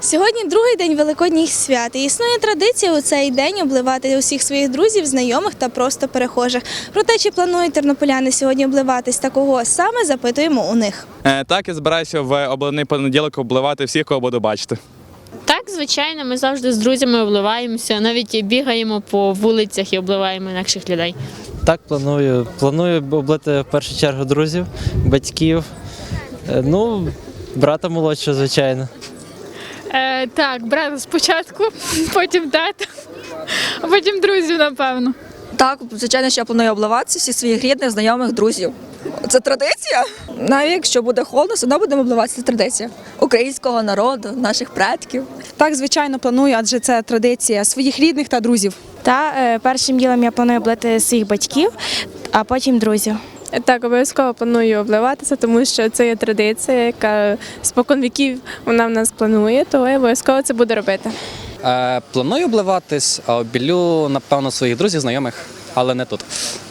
Сьогодні другий день великодніх свят. І існує традиція у цей день обливати усіх своїх друзів, знайомих та просто перехожих. Про те, чи планують тернополяни сьогодні обливатись та кого саме, запитуємо у них. Е, Так, я збираюся в обливний понеділок обливати всіх, кого буду бачити. Так, звичайно, ми завжди з друзями обливаємося, навіть бігаємо по вулицях і обливаємо інакших людей. Так, планую. Планую облити в першу чергу друзів, батьків. е, Ну, брата молодшого, звичайно. Е, так, брата спочатку, потім тата, а потім друзів, напевно. Так, звичайно, що я планую обливатися всіх своїх рідних, знайомих, друзів. Це традиція. Навіть якщо буде холодно, все одно будемо обливатися. Це традиція українського народу, наших предків. Так, звичайно, планую, адже це традиція своїх рідних та друзів. Та е, першим ділом я планую облити своїх батьків, а потім друзів. Так, обов'язково планую обливатися, тому що це є традиція, яка спокон віків вона в нас планує, то я обов'язково це буду робити. Е, планую обливатись, а обілю, напевно, своїх друзів, знайомих, але не тут.